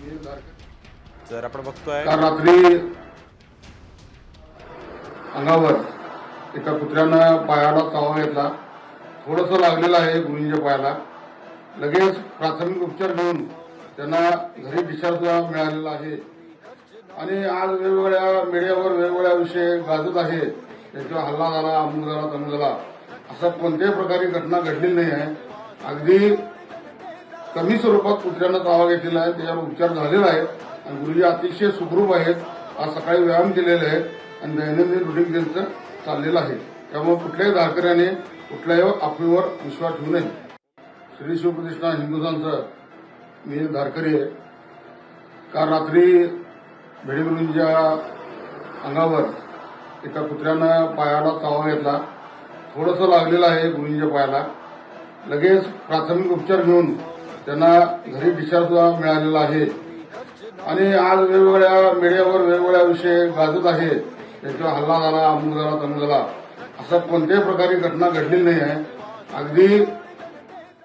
जर आपण बघतोय काल रात्री अंगावर एका कुत्र्यानं पायाला चावा घेतला. थोडस लागलेलं आहे गुरुंच्या पायाला. लगेच प्राथमिक उपचार घेऊन त्यांना घरी डिस्चार्ज मिळालेला आहे. आणि आज वेगवेगळ्या मीडियावर वेगवेगळ्या विषय गाजत आहे. त्यांच्यावर हल्ला झाला अमुक झाला तमुक झाला. असं कोणत्याही प्रकारे घटना घडलेली नाही आहे. अगदी कमी स्वरूपात कुत्र्यांना तावा घेतलेला आहे त्याच्यावर उपचार झालेला आहे. आणि गुरुजी अतिशय सुखरूप आहेत. आज सकाळी व्यायाम केलेले आहेत आणि दैनंदिन रुटीन त्यांचं चाललेलं आहे. त्यामुळे कुठल्याही धारकऱ्याने कुठल्याही अफवेवर विश्वास ठेवू नये. श्री शिवप्रतिष्ठा हिंदुस्थानचं मी धारकरी आहे. काल रात्री भेडीगुरूंच्या अंगावर एका कुत्र्यानं पायाला चावा घेतला. थोडंसं लागलेलं आहे गुरुंच्या पायाला. लगेच प्राथमिक उपचार घेऊन त्यांना घरी विचारसुद्धा मिळालेला आहे. आणि आज वेगवेगळ्या मीडियावर वेगवेगळ्या विषय गाजत आहे. त्यांच्यावर हल्ला झाला अमुक झाला तमुक झाला. असं कोणत्याही प्रकारे घटना घडलेली नाही आहे. अगदी